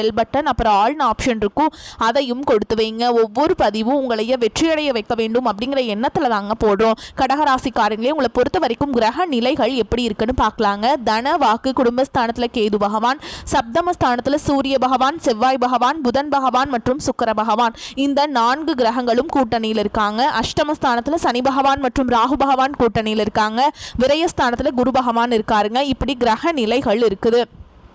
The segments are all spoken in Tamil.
பெல் பட்டன் அப்புறம் ஆல்னு ஆப்ஷன் இருக்கும். அதையும் கொடுத்து வைங்க. ஒவ்வொரு பதிவும் உங்களைய வெற்றியடைய வைக்க வேண்டும் அப்படிங்கிற எண்ணத்தில் தாங்க போடுறோம். கடகராசிக்காரங்களே உங்களை பொறுத்த வரைக்கும் கிரக நிலைகள் எப்படி இருக்குன்னு பார்க்கலாங்க. தன வாக்கு குடும்பஸ்தானத்தில் கேது பகவான் சப்தமஸ்தானத்தில் சூரிய பகவான் செவ்வாய் பகவான் புதன் பகவான் மற்றும் சுக்கர பகவான். இந்த நான்கு கிரகங்களும் கூட்டணியில் இருக்காங்க. அஷ்டமஸ்தானத்தில் சனி பகவான் மற்றும் ராகு பகவான் கூட்டணியில் இருக்காங்க. விரயஸ்தானத்தில் குரு பகவான் இருக்காருங்க. இப்படி கிரக நிலைகள் இருக்குது.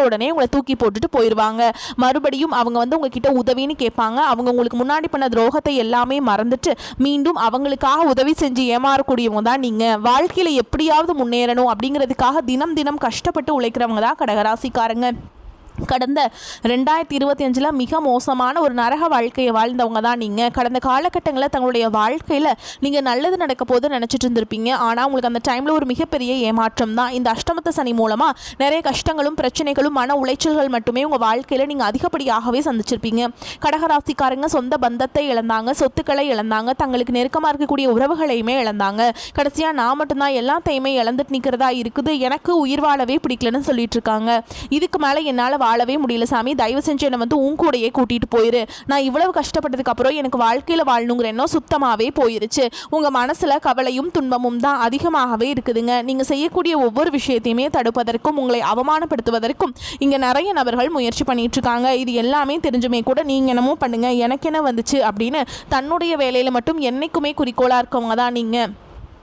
உடனே உங்களை தூக்கி போட்டுட்டு போயிடுவாங்க மறுபடியும் அவங்க வந்து உங்ககிட்ட உதவின்னு கேட்பாங்க. அவங்க உங்களுக்கு முன்னாடி பண்ண துரோகத்தை எல்லாமே மறந்துட்டு மீண்டும் அவங்களுக்காக உதவி செஞ்சு ஏமாறக்கூடியவங்க தான் நீங்கள் வாழ்க்கையில் எப்படியாவது முன்னேறணும் அப்படிங்கிறதுக்காக தினம் தினம் கஷ்டப்பட்டு உழைக்கிறவங்க தான் கடகராசிக்காரங்க. கடந்த ரெண்டாயிரத்தி இருபத்தி அஞ்சில் மிக மோசமான ஒரு நரக வாழ்க்கையை வாழ்ந்தவங்க தான் நீங்கள் கடந்த காலகட்டங்களில் தங்களுடைய வாழ்க்கையில் நீங்கள் நல்லது நடக்க போது நினச்சிட்டு இருந்திருப்பீங்க. ஆனால் உங்களுக்கு அந்த டைமில் ஒரு மிகப்பெரிய ஏமாற்றம் தான். இந்த அஷ்டமத்த சனி மூலமாக நிறைய கஷ்டங்களும் பிரச்சனைகளும் மன உளைச்சல்கள் மட்டுமே உங்கள் வாழ்க்கையில் நீங்கள் அதிகப்படியாகவே சந்திச்சிருப்பீங்க. கடகராசிக்காரங்க சொந்த பந்தத்தை இழந்தாங்க சொத்துக்களை இழந்தாங்க தங்களுக்கு நெருக்கமாக இருக்கக்கூடிய உறவுகளையுமே இழந்தாங்க. கடைசியாக நான் மட்டும்தான் எல்லாத்தையுமே இழந்துட்டு நிற்கிறதா இருக்குது. எனக்கு உயிர் வாழவே பிடிக்கலன்னு சொல்லிட்டு இருக்காங்க. இதுக்கு மேலே என்னால் வாழவே முடியல சாமி. தயவு செஞ்சு என்னை வந்து உன் கூடையே கூட்டிகிட்டு போயிரு. நான் இவ்வளவு கஷ்டப்பட்டதுக்கு அப்புறம் எனக்கு வாழ்க்கையில் வாழணுங்கிற எண்ணம் சுத்தமாகவே போயிருச்சு. உங்கள் மனசில் கவலையும் துன்பமும் தான் அதிகமாகவே இருக்குதுங்க. நீங்கள் செய்யக்கூடிய ஒவ்வொரு விஷயத்தையுமே தடுப்பதற்கும் உங்களை அவமானப்படுத்துவதற்கும் இங்கே நிறைய நபர்கள் முயற்சி பண்ணிட்டு இருக்காங்க. இது எல்லாமே தெரிஞ்சுமே கூட நீங்கள் என்னமோ பண்ணுங்கள் எனக்கு என்ன வந்துச்சு அப்படின்னு தன்னுடைய வேலையில் மட்டும் என்றைக்குமே குறிக்கோளாக இருக்கவங்க தான் நீங்கள்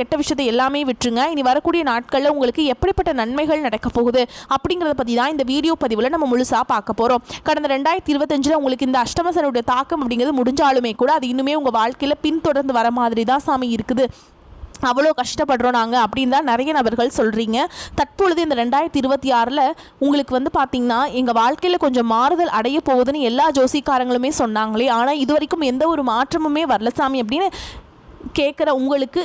கெட்ட விஷயத்தை எல்லாமே விட்டுருங்க. இனி வரக்கூடிய நாட்களில் உங்களுக்கு எப்படிப்பட்ட நன்மைகள் நடக்க போகுது அப்படிங்கிறத பற்றி தான் இந்த வீடியோ பதிவில் நம்ம முழுசாக பார்க்க போகிறோம் கடந்த ரெண்டாயிரத்தி இருபத்தஞ்சில் உங்களுக்கு இந்த அஷ்டமசனுடைய தாக்கம் அப்படிங்கிறது முடிஞ்சாலுமே கூட அது இன்னுமே உங்கள் வாழ்க்கையில் பின்தொடர்ந்து வர மாதிரி தான் சாமி இருக்குது. அவ்வளோ கஷ்டப்படுறோம் நாங்கள் அப்படின்னு தான் நிறைய நபர்கள் சொல்கிறீங்க தற்பொழுது இந்த ரெண்டாயிரத்தி இருபத்தி ஆறில் உங்களுக்கு வந்து பார்த்திங்கன்னா எங்கள் வாழ்க்கையில் கொஞ்சம் மாறுதல் அடைய போகுதுன்னு எல்லா ஜோசிக்காரங்களுமே சொன்னாங்களே. ஆனால் இது வரைக்கும் எந்த ஒரு மாற்றமுமே வரல சாமி அப்படின்னு கேட்குற உங்களுக்கு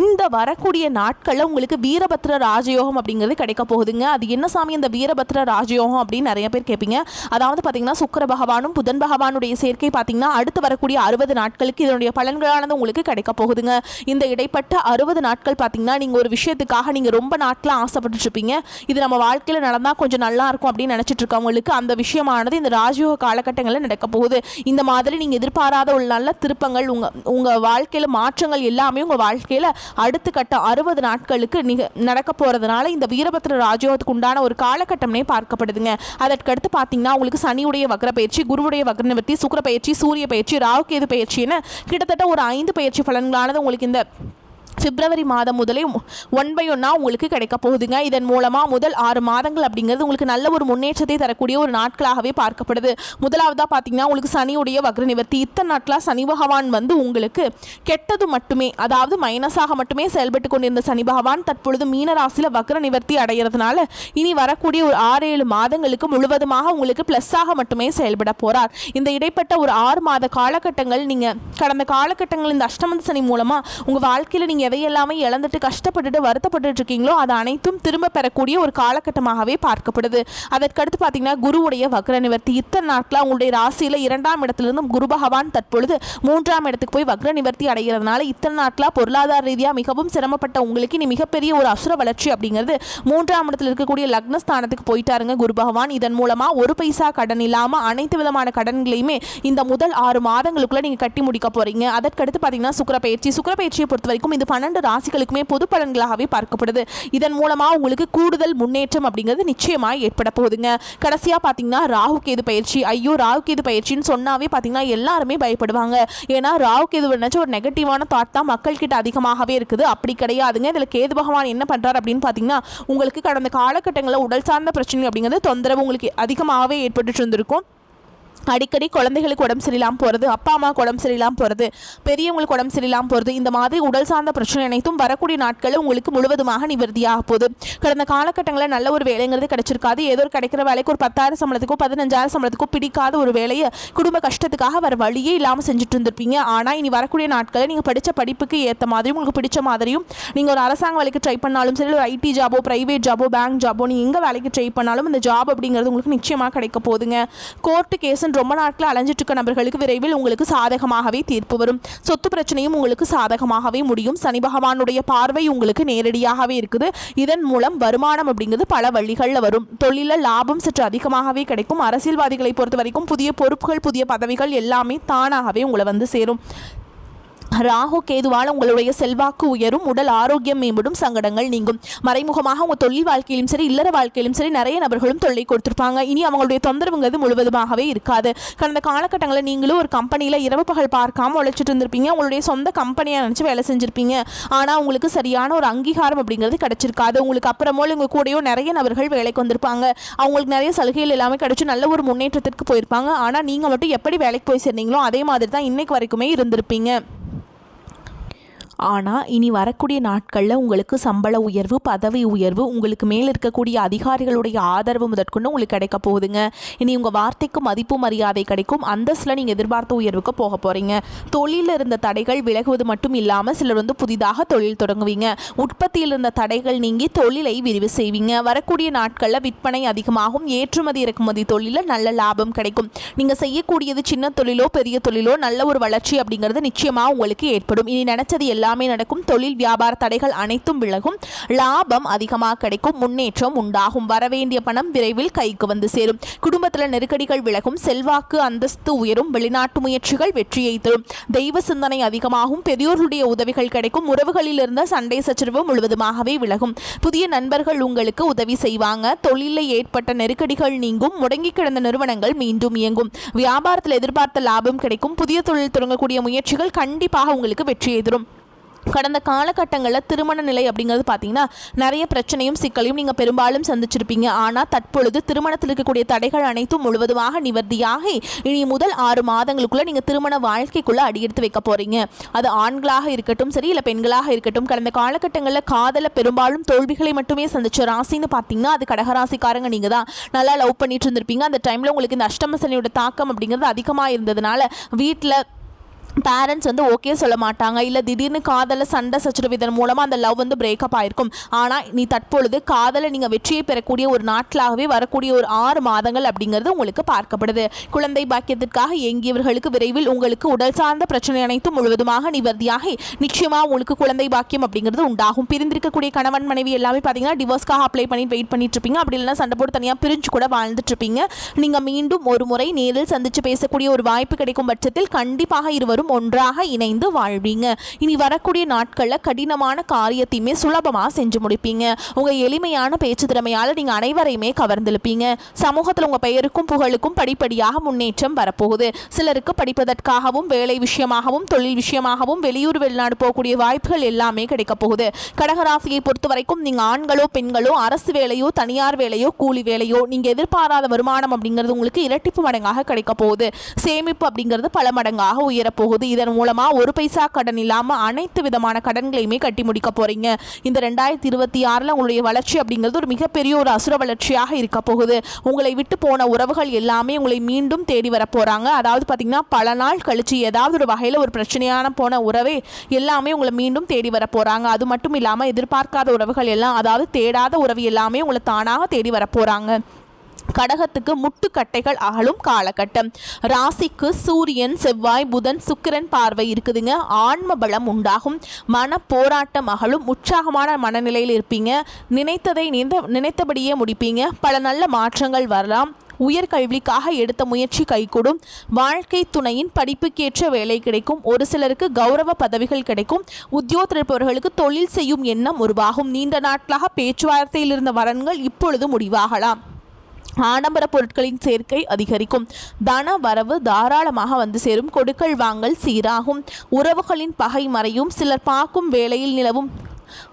இந்த வரக்கூடிய நாட்களில் உங்களுக்கு வீரபத்ர ராஜயோகம் அப்படிங்கிறது கிடைக்க போகுதுங்க. அது என்ன சாமி இந்த வீரபத்ர ராஜயோகம் அப்படின்னு நிறைய பேர் கேட்பீங்க. அதாவது பார்த்தீங்கன்னா சுக்கர பகவானும் புதன் பகவானுடைய சேர்க்கை பார்த்தீங்கன்னா அடுத்து வரக்கூடிய அறுபது நாட்களுக்கு இதனுடைய பலன்களானது உங்களுக்கு கிடைக்க போகுதுங்க. இந்த இடைப்பட்ட அறுபது நாட்கள் பார்த்தீங்கன்னா நீங்கள் ஒரு விஷயத்துக்காக நீங்கள் ரொம்ப நாட்களாக ஆசைப்பட்டுருப்பீங்க இது நம்ம வாழ்க்கையில் நடந்தால் கொஞ்சம் நல்லா இருக்கும் அப்படின்னு நினச்சிட்டு இருக்கவங்களுக்கு அந்த விஷயமானது இந்த ராஜயோக காலகட்டங்களில் நடக்க போகுது. இந்த மாதிரி நீங்கள் எதிர்பாராத ஒரு நல்ல திருப்பங்கள் உங்கள் உங்கள் வாழ்க்கையில் மாற்றங்கள் எல்லாமே உங்கள் வாழ்க்கையில் அடுத்த கட்ட அறுபது நாட்களுக்கு நிக நடக்க போகிறதுனால இந்த வீரபத்ர ராஜயோகத்துக்கு உண்டான ஒரு காலகட்டம்னே பார்க்கப்படுதுங்க. அதற்கடுத்து பார்த்தீங்கன்னா உங்களுக்கு சனியுடைய வக்ர பயிற்சி குருவுடைய வக்ர நிவர்த்தி சுக்கர பயிற்சி சூரிய பயிற்சி ராகுகேது பயிற்சின்னு கிட்டத்தட்ட ஒரு ஐந்து பயிற்சி பலன்களானது உங்களுக்கு இந்த பிப்ரவரி மாதம் முதலே ஒன் பை ஒன்னாக உங்களுக்கு கிடைக்க போகுதுங்க. இதன் மூலமாக முதல் ஆறு மாதங்கள் அப்படிங்கிறது உங்களுக்கு நல்ல ஒரு முன்னேற்றத்தை தரக்கூடிய ஒரு நாட்களாகவே பார்க்கப்படுது. முதலாவதாக பார்த்தீங்கன்னா உங்களுக்கு சனியுடைய வக்ர நிவர்த்தி இத்தனை நாட்களாக சனி பகவான் வந்து உங்களுக்கு கெட்டது மட்டுமே அதாவது மைனஸாக மட்டுமே செயல்பட்டு கொண்டிருந்த சனி பகவான் தற்பொழுது மீன ராசியில் வக்ர நிவர்த்தி அடைகிறதுனால இனி வரக்கூடிய ஒரு ஆறு ஏழு மாதங்களுக்கு முழுவதுமாக உங்களுக்கு ப்ளஸ்ஸாக மட்டுமே செயல்பட போகிறார் இந்த இடைப்பட்ட ஒரு ஆறு மாத காலகட்டங்கள் நீங்கள் கடந்த காலகட்டங்கள் இந்த அஷ்டமந்த சனி மூலமாக உங்கள் வாழ்க்கையில் நீங்கள் எதையெல்லாமே இழந்துட்டு கஷ்டப்பட்டுட்டு வருத்தப்பட்டுட்டு இருக்கீங்களோ அது அனைத்தும் திரும்ப பெறக்கூடிய ஒரு காலகட்டமாகவே பார்க்கப்படுது. அதற்கடுத்து பார்த்தீங்கன்னா குருவுடைய வக்ர நிவர்த்தி. இத்தனை நாட்கள் உங்களுடைய ராசியில் இரண்டாம் இடத்திலிருந்து குரு பகவான் தற்பொழுது மூன்றாம் இடத்துக்கு போய் வக்ர நிவர்த்தி அடைகிறதுனால இத்தனை நாட்களாக பொருளாதார ரீதியாக மிகவும் சிரமப்பட்ட உங்களுக்கு இனி மிகப்பெரிய ஒரு அசுர வளர்ச்சி அப்படிங்கிறது மூன்றாம் இடத்தில் இருக்கக்கூடிய லக்னஸ்தானத்துக்கு போயிட்டாருங்க குரு பகவான். இதன் மூலமாக ஒரு பைசா கடன் இல்லாமல் அனைத்து விதமான கடன்களையுமே இந்த முதல் ஆறு மாதங்களுக்குள்ள நீங்கள் கட்டி முடிக்க போறீங்க. அதற்கடுத்து பார்த்தீங்கன்னா சுக்கிர பயிற்சி சுக்கிர பயிற்சியை பொறுத்த வரைக்கும் இது பன்னெண்டு ராசிகளுக்குமே பொது பலன்களாகவே பார்க்கப்படுது. இதன் மூலமாக உங்களுக்கு கூடுதல் முன்னேற்றம் அப்படிங்கிறது நிச்சயமாக ஏற்பட போகுதுங்க. கடைசியாக பார்த்தீங்கன்னா ராகு கேது பயிற்சி. ஐயோ ராகு கேது பயிற்சின்னு சொன்னாவே பார்த்தீங்கன்னா எல்லாருமே பயப்படுவாங்க. ஏன்னா ராகு கேது நினச்ச ஒரு நெகட்டிவான தாட் தான் மக்கள்கிட்ட அதிகமாகவே இருக்குது. அப்படி கிடையாதுங்க. இதில் கேது பகவான் என்ன பண்ணுறாரு அப்படின்னு பார்த்தீங்கன்னா உங்களுக்கு கடந்த காலகட்டங்களில் உடல் சார்ந்த பிரச்சனை அப்படிங்கிறது தொந்தரவு உங்களுக்கு அதிகமாகவே ஏற்பட்டுட்டு இருந்திருக்கும். அடிக்கடி குழந்தைகளுக்கு உடம்பு சரியில்லாமல் போகிறது அப்பா அம்மாவுக்கு உடம்பு சரியில்லாமல் போகிறது பெரியவங்களுக்கு உடம்பு சரியில்லாமல் போகிறது இந்த மாதிரி உடல் சார்ந்த பிரச்சனை அனைத்தும் வரக்கூடிய நாட்களில் உங்களுக்கு முழுவதுமாக நிவர்த்தியாக போகுது. கடந்த காலகட்டங்களில் நல்ல ஒரு வேலைங்கிறது கிடைச்சிருக்காது. ஏதோ ஒரு கிடைக்கிற வேலைக்கு ஒரு பத்தாயிரம் சம்பளத்துக்கோ பதினஞ்சாயிரம் சம்பளத்துக்கோ பிடிக்காத ஒரு வேலையை குடும்ப கஷ்டத்துக்காக வர வழியே இல்லாமல் செஞ்சுட்டு இருந்திருப்பீங்க. ஆனால் இனி வரக்கூடிய நாட்களில் நீங்கள் படித்த படிப்புக்கு ஏற்ற மாதிரியும் உங்களுக்கு பிடிச்ச மாதிரியும் நீங்கள் ஒரு அரசாங்க வேலைக்கு ட்ரை பண்ணாலும் சரி ஒரு ஐடி ஜாபோ ப்ரைவேட் ஜாபோ பேங்க் ஜாபோ நீங்கள் எங்கே வேலைக்கு ட்ரை பண்ணாலும் இந்த ஜாப் அப்படிங்கிறது உங்களுக்கு நிச்சயமாக கிடைக்க போகுதுங்க. கோர்ட்டு கேஸுன்னு ரொம்ப நாட்கள் அலைஞ்சிட்டு இருக்க நபர்களுக்கு விரைவில் உங்களுக்கு சாதகமாகவே தீர்ப்பு வரும். சொத்து பிரச்சனையும் உங்களுக்கு சாதகமாகவே முடியும். சனி பகவானுடைய பார்வை உங்களுக்கு நேரடியாகவே இருக்குது. இதன் மூலம் வருமானம் அப்படிங்கிறது பல வழிகளில் வரும். தொழிலில் லாபம் சற்று அதிகமாகவே கிடைக்கும். அரசியல்வாதிகளை பொறுத்த வரைக்கும் புதிய பொறுப்புகள் புதிய பதவிகள் எல்லாமே தானாகவே உங்களை வந்து சேரும். ராகு கேதுவால் உங்களுடைய செல்வாக்கு உயரும் உடல் ஆரோக்கியம் மேம்படும் சங்கடங்கள் நீங்கும். மறைமுகமாக உங்கள் தொழில் வாழ்க்கையிலும் சரி இல்லற வாழ்க்கையிலும் சரி நிறைய நபர்களும் தொல்லை கொடுத்துருப்பாங்க. இனி அவங்களுடைய தொந்தரவுங்கிறது முழுவதுமாகவே இருக்காது. கடந்த காலகட்டங்களில் நீங்களும் ஒரு கம்பெனியில் இரவு பகல் பார்க்காம உழைச்சிட்டு இருந்திருப்பீங்க. உங்களுடைய சொந்த கம்பெனியாக நினச்சி வேலை செஞ்சுருப்பீங்க. ஆனால் உங்களுக்கு சரியான ஒரு அங்கீகாரம் அப்படிங்கிறது கிடச்சிருக்காது. உங்களுக்கு அப்புறமோ உங்கள் கூடயோ நிறைய நபர்கள் வேலைக்கு வந்திருப்பாங்க. அவங்களுக்கு நிறைய சலுகைகள் எல்லாமே கிடச்சி நல்ல ஒரு முன்னேற்றத்திற்கு போயிருப்பாங்க. ஆனால் நீங்கள் மட்டும் எப்படி வேலைக்கு போய் சேர்ந்தீங்களோ அதே மாதிரி தான் இன்னைக்கு வரைக்குமே இருந்திருப்பீங்க. ஆனால் இனி வரக்கூடிய நாட்களில் உங்களுக்கு சம்பள உயர்வு பதவி உயர்வு உங்களுக்கு மேல் இருக்கக்கூடிய அதிகாரிகளுடைய ஆதரவு முதற்கொண்டு உங்களுக்கு கிடைக்க போகுதுங்க. இனி உங்கள் வார்த்தைக்கு மதிப்பு மரியாதை கிடைக்கும். அந்தஸ்தில் நீங்கள் எதிர்பார்த்த உயர்வுக்கு போக போகிறீங்க தொழிலில் இருந்த தடைகள் விலகுவது மட்டும் இல்லாமல் சிலர் வந்து புதிதாக தொழில் தொடங்குவீங்க. உற்பத்தியில் இருந்த தடைகள் நீங்கி தொழிலை விரிவு செய்வீங்க. வரக்கூடிய நாட்களில் விற்பனை அதிகமாகும். ஏற்றுமதி இறக்குமதி தொழிலில் நல்ல லாபம் கிடைக்கும். நீங்கள் செய்யக்கூடியது சின்ன தொழிலோ பெரிய தொழிலோ நல்ல ஒரு வளர்ச்சி அப்படிங்கிறது நிச்சயமாக உங்களுக்கு ஏற்படும். இனி நினச்சது எல்லாம் எல்லாமே நடக்கும். தொழில் வியாபார தடைகள் அனைத்தும் விலகும். லாபம் அதிகமாக கிடைக்கும். முன்னேற்றம் உண்டாகும். வரவேண்டிய பணம் விரைவில் கைக்கு வந்து சேரும். குடும்பத்தில் நெருக்கடிகள் விலகும். செல்வாக்கு அந்தஸ்து உயரும். வெளிநாட்டு முயற்சிகள் வெற்றியை தரும். தெய்வ சிந்தனை அதிகமாகும். பெரியோர்களுடைய உதவிகள் கிடைக்கும். உறவுகளில் இருந்த சண்டை சச்சரவு முழுவதுமாகவே விலகும். புதிய நண்பர்கள் உங்களுக்கு உதவி செய்வாங்க. தொழிலில் ஏற்பட்ட நெருக்கடிகள் நீங்கும். முடங்கி கிடந்த நிறுவனங்கள் மீண்டும் இயங்கும். வியாபாரத்தில் எதிர்பார்த்த லாபம் கிடைக்கும். புதிய தொழில் தொடங்கக்கூடிய முயற்சிகள் கண்டிப்பாக உங்களுக்கு வெற்றியை தரும். கடந்த காலகட்டங்களில் திருமண நிலை அப்படிங்கிறது பார்த்தீங்கன்னா நிறைய பிரச்சனையும் சிக்கலையும் நீங்கள் பெரும்பாலும் சந்திச்சிருப்பீங்க. ஆனால் தற்பொழுது திருமணத்தில் இருக்கக்கூடிய தடைகள் அனைத்தும் முழுவதுமாக நிவர்த்தியாகி இனி முதல் ஆறு மாதங்களுக்குள்ளே நீங்கள் திருமண வாழ்க்கைக்குள்ளே அடியெடுத்து வைக்க போகிறீங்க அது ஆண்களாக இருக்கட்டும் சரி இல்லை பெண்களாக இருக்கட்டும் கடந்த காலகட்டங்களில் காதல பெரும்பாலும் தோல்விகளை மட்டுமே சந்திச்ச ராசின்னு பார்த்தீங்கன்னா அது கடகராசிக்காரங்க நீங்கள் தான். நல்லா லவ் பண்ணிட்டு இருந்திருப்பீங்க. அந்த டைமில் உங்களுக்கு இந்த அஷ்டம சனியோட தாக்கம் அப்படிங்கிறது அதிகமாக இருந்ததுனால வீட்டில் பேரண்ட்ஸ் வந்து ஓகே சொல்ல மாட்டாங்க. இல்லை திடீர்னு காதலில் சண்டை சச்சரவு இதன் மூலமாக அந்த லவ் வந்து பிரேக்கப் ஆயிருக்கும். ஆனால் நீ தற்பொழுது காதலை நீங்கள் வெற்றியை பெறக்கூடிய ஒரு நாட்களாகவே வரக்கூடிய ஒரு ஆறு மாதங்கள் அப்படிங்கிறது உங்களுக்கு பார்க்கப்படுது. குழந்தை பாக்கியத்திற்காக எங்கியவர்களுக்கு விரைவில் உங்களுக்கு உடல் சார்ந்த பிரச்சனை அனைத்தும் முழுவதுமாக நிவர்த்தியாகி நிச்சயமாக உங்களுக்கு குழந்தை பாக்கியம் அப்படிங்கிறது உண்டாகும். பிரிந்திருக்கக்கூடிய கணவன் மனைவி எல்லாமே பார்த்தீங்கன்னா டிவோர்ஸ்க்காக அப்ளை பண்ணி வெயிட் பண்ணிட்டு இருப்பீங்க. அப்படி இல்லைன்னா சண்டை போட்டு தனியாக பிரிஞ்சு கூட வாழ்ந்துட்டு இருப்பீங்க. நீங்கள் மீண்டும் ஒரு முறை நேரில் சந்தித்து பேசக்கூடிய ஒரு வாய்ப்பு கிடைக்கும் பட்சத்தில் கண்டிப்பாக இருவரும் ஒன்றாக இணைந்து வாழ்வீங்க. இனி வரக்கூடிய நாட்களில் கடினமான காரியத்தையுமே சுலபமாக செஞ்சு முடிப்பீங்க. உங்கள் எளிமையான பேச்சு திறமையால் நீங்கள் அனைவரையுமே கவர்ந்திருப்பீங்க சமூகத்தில் உங்கள் பெயருக்கும் புகழுக்கும் படிப்படியாக முன்னேற்றம் வரப்போகுது. சிலருக்கு படிப்பதற்காகவும் வேலை விஷயமாகவும் தொழில் விஷயமாகவும் வெளியூர் வெளிநாடு போகக்கூடிய வாய்ப்புகள் எல்லாமே கிடைக்க போகுது. கடகராசியை பொறுத்த வரைக்கும் நீங்கள் ஆண்களோ பெண்களோ அரசு வேலையோ தனியார் வேலையோ கூலி வேலையோ நீங்கள் எதிர்பாராத வருமானம் அப்படிங்கிறது உங்களுக்கு இரட்டிப்பு மடங்காக கிடைக்க போகுது. சேமிப்பு அப்படிங்கிறது பல மடங்காக உயரப்போகுது இதன் மூலமாக ஒரு பைசா கடன் இல்லாமல் அனைத்து விதமான கடன்களையுமே கட்டி முடிக்க போகிறீங்க இந்த ரெண்டாயிரத்தி இருபத்தி ஆறில் உங்களுடைய வளர்ச்சி அப்படிங்கிறது ஒரு மிகப்பெரிய ஒரு அசுர வளர்ச்சியாக இருக்க போகுது. உங்களை விட்டு போன உறவுகள் எல்லாமே உங்களை மீண்டும் தேடி வர போறாங்க. அதாவது பார்த்திங்கன்னா பல நாள் கழிச்சு ஏதாவது ஒரு வகையில் ஒரு பிரச்சனையான போன உறவே எல்லாமே உங்களை மீண்டும் தேடி வர போறாங்க. அது மட்டும் இல்லாமல் எதிர்பார்க்காத உறவுகள் எல்லாம் அதாவது தேடாத உறவு எல்லாமே உங்களை தானாக தேடி வர போறாங்க. கடகத்துக்கு முட்டுக்கட்டைகள் அகலும் காலகட்டம். ராசிக்கு சூரியன் செவ்வாய் புதன் சுக்கிரன் பார்வை இருக்குதுங்க. ஆன்ம பலம் உண்டாகும். மன போராட்டம் அகலும். உற்சாகமான மனநிலையில் இருப்பீங்க. நினைத்ததை நினைத்தபடியே முடிப்பீங்க. பல நல்ல மாற்றங்கள் வரலாம். உயர்கல்விக்காக எடுத்த முயற்சி கைகூடும். வாழ்க்கை துணையின் படிப்புக்கேற்ற வேலை கிடைக்கும். ஒரு சிலருக்கு கௌரவ பதவிகள் கிடைக்கும். உத்தியோகத்திருப்பவர்களுக்கு தொழில் செய்யும் எண்ணம் உருவாகும். நீண்ட நாட்களாக பேச்சுவார்த்தையில் இருந்த வரன்கள் இப்பொழுது முடிவாகலாம். ஆடம்பர பொருட்களின் சேர்க்கை அதிகரிக்கும். தன வரவு தாராளமாக வந்து சேரும். கொடுக்கல் வாங்கல் சீராகும். உறவுகளின் பகை மறையும். சிலர் பார்க்கும் வேளையில் நிலவும்.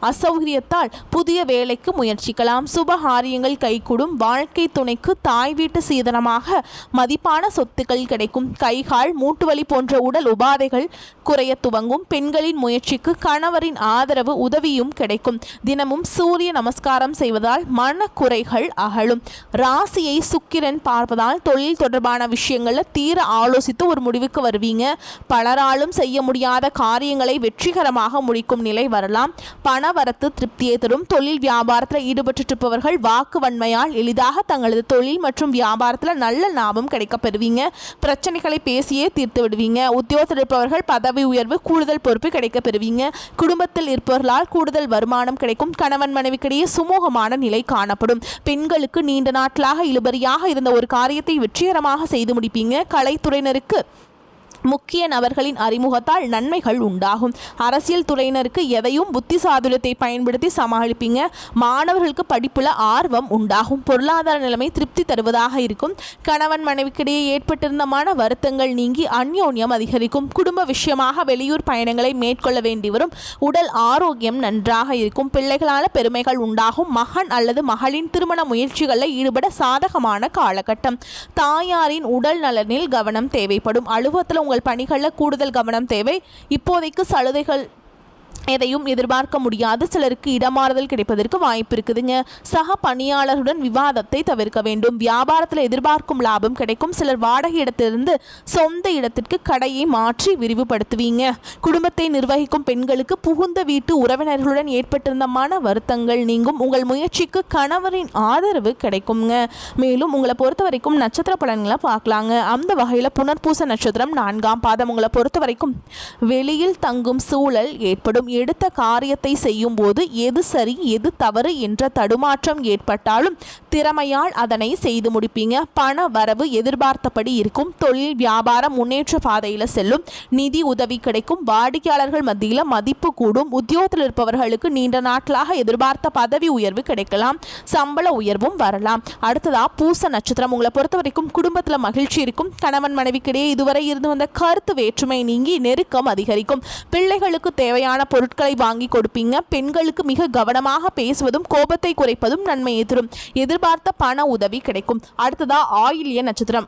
அசௌகரியத்தால் புதிய வேலைக்கு முயற்சிக்கலாம். சுபகாரியங்கள் கைகூடும். வாழ்க்கை துணைக்கு தாய் வீட்டு சீதனமாக மதிப்பான சொத்துக்கள் கிடைக்கும். கைகால் மூட்டுவலி போன்ற உடல் உபாதைகள் குறைய துவங்கும். பெண்களின் முயற்சிக்கு கணவரின் ஆதரவு உதவியும் கிடைக்கும். தினமும் சூரிய நமஸ்காரம் செய்வதால் மனக்குறைகள் அகலும். ராசியை சுக்கிரன் பார்ப்பதால் தொழில் தொடர்பான விஷயங்களில் தீர ஆலோசித்து ஒரு முடிவுக்கு வருவீங்க. பலராலும் செய்ய முடியாத காரியங்களை வெற்றிகரமாக முடிக்கும் நிலை வரலாம். பணவரத்து திருப்தியை தரும். தொழில் வியாபாரத்தில் ஈடுபட்டுருப்பவர்கள் வாக்கு வன்மையால் எளிதாக தங்களது தொழில் மற்றும் வியாபாரத்தில் நல்ல லாபம் கிடைக்க பெறுவீங்க. பிரச்சனைகளை பேசியே தீர்த்து விடுவீங்க. உத்தியோகத்தில் இருப்பவர்கள் பதவி உயர்வு கூடுதல் பொறுப்பு கிடைக்க பெறுவீங்க. குடும்பத்தில் இருப்பவர்களால் கூடுதல் வருமானம் கிடைக்கும். கணவன் மனைவிக்கிடையே சுமூகமான நிலை காணப்படும். பெண்களுக்கு நீண்ட நாட்களாக இழுபறியாக இருந்த ஒரு காரியத்தை வெற்றிகரமாக செய்து முடிப்பீங்க. கலைத்துறையினருக்கு முக்கிய நபர்களின் அறிமுகத்தால் நன்மைகள் உண்டாகும். அரசியல் துறையினருக்கு எதையும் புத்தி சாதுரியத்தை பயன்படுத்தி சமாளிப்பீங்க. மாணவர்களுக்கு படிப்புல ஆர்வம் உண்டாகும். பொருளாதார நிலைமை திருப்தி தருவதாக இருக்கும். கணவன் மனைவிக்கிடையே ஏற்பட்டிருந்த மன வருத்தங்கள் நீங்கி அந்யோன்யம் அதிகரிக்கும். குடும்ப விஷயமாக வெளியூர் பயணங்களை மேற்கொள்ள வேண்டி வரும். உடல் ஆரோக்கியம் நன்றாக இருக்கும். பிள்ளைகளால் பெருமைகள் உண்டாகும். மகன் அல்லது மகளின் திருமண முயற்சிகளில் ஈடுபட சாதகமான காலகட்டம். தாயாரின் உடல் நலனில் கவனம் தேவைப்படும். அலுவலத்தில் உங்கள் பணிகளில் கூடுதல் கவனம் தேவை. இப்போதைக்கு சலுகைகள் எதையும் எதிர்பார்க்க முடியாது. சிலருக்கு இடமாறுதல் கிடைப்பதற்கு வாய்ப்பு இருக்குதுங்க. சக பணியாளருடன் விவாதத்தை தவிர்க்க வேண்டும். வியாபாரத்தில் எதிர்பார்க்கும் லாபம் கிடைக்கும். சிலர் வாடகை இடத்திலிருந்து சொந்த இடத்திற்கு கடையை மாற்றி விரிவுபடுத்துவீங்க. குடும்பத்தை நிர்வகிக்கும் பெண்களுக்கு புகுந்த வீட்டு உறவினர்களுடன் ஏற்பட்டிருந்த மன வருத்தங்கள் நீங்கும். உங்கள் முயற்சிக்கு கணவரின் ஆதரவு கிடைக்குங்க. மேலும் உங்களை பொறுத்த வரைக்கும் நட்சத்திர பலன்களை பார்க்கலாங்க. அந்த வகையில் புனர்பூச நட்சத்திரம் நான்காம் பாதம் உங்களை பொறுத்த வரைக்கும் வெளியில் தங்கும் சூழல் ஏற்படும். எடுத்த காரியத்தை செய்யும் போது எது சரி எது தவறு என்ற தடுமாற்றம் ஏற்பட்டாலும் திறமையால் அதனை செய்து முடிப்பீங்க. பண வரவு எதிர்பார்த்தபடி இருக்கும். தொழில் வியாபாரம் முன்னேற்ற பாதையில் செல்லும். நிதி உதவி கிடைக்கும். வாடிக்கையாளர்கள் மத்தியில் மதிப்பு கூடும். உத்தியோகத்தில் இருப்பவர்களுக்கு நீண்ட நாட்களாக எதிர்பார்த்த பதவி உயர்வு கிடைக்கலாம். சம்பள உயர்வும் வரலாம். அடுத்ததா பூச நட்சத்திரம். உங்களை பொறுத்த வரைக்கும் குடும்பத்தில் மகிழ்ச்சி இருக்கும். கணவன் மனைவிக்கிடையே இதுவரை இருந்து வந்த கருத்து வேற்றுமை நீங்கி நெருக்கம் அதிகரிக்கும். பிள்ளைகளுக்கு தேவையான பொருட்களை வாங்கி கொடுப்பீங்க. பெண்களுக்கு மிக கவனமாக பேசுவதும் கோபத்தை குறைப்பதும் நன்மையை தரும் எதிர்பார்த்த பண உதவி கிடைக்கும். அடுத்ததா ஆயிலிய நட்சத்திரம்.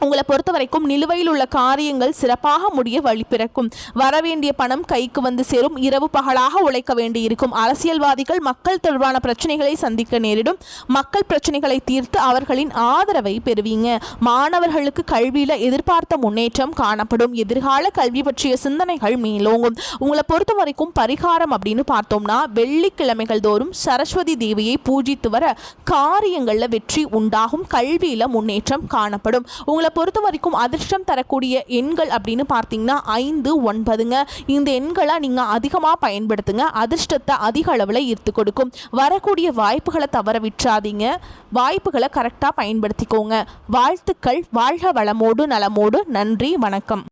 உங்களை பொறுத்த வரைக்கும் நிலுவையில் உள்ள காரியங்கள் சிறப்பாக முடிய வழி பிறக்கும். வரவேண்டிய பணம் கைக்கு வந்து சேரும். இரவு பகலாக உழைக்க வேண்டியிருக்கும். அரசியல்வாதிகள் மக்கள் தொடர்பான பிரச்சனைகளை சந்திக்க நேரிடும். மக்கள் பிரச்சனைகளை தீர்த்து அவர்களின் ஆதரவை பெறுவீங்க. மாணவர்களுக்கு கல்வியில் எதிர்பார்த்த முன்னேற்றம் காணப்படும். எதிர்கால கல்வி பற்றிய சிந்தனைகள் மேலோங்கும். உங்களை பொறுத்த வரைக்கும் பரிகாரம் அப்படின்னு பார்த்தோம்னா வெள்ளிக்கிழமைகள் தோறும் சரஸ்வதி தேவியை பூஜித்து வர காரியங்களில் வெற்றி உண்டாகும். கல்வியில் முன்னேற்றம் காணப்படும். உங்களை உங்களை பொறுத்த வரைக்கும் அதிர்ஷ்டம் தரக்கூடிய எண்கள் அப்படின்னு பார்த்தீங்கன்னா ஐந்து ஒன்பதுங்க. இந்த எண்களை நீங்கள் அதிகமாக பயன்படுத்துங்க. அதிர்ஷ்டத்தை அதிக அளவில் ஈர்த்து கொடுக்கும். வரக்கூடிய வாய்ப்புகளை தவற விட்டுறாதீங்க. வாய்ப்புகளை கரெக்டாக பயன்படுத்திக்கோங்க. வாழ்த்துக்கள். வாழ்க வளமோடு நலமோடு. நன்றி. வணக்கம்.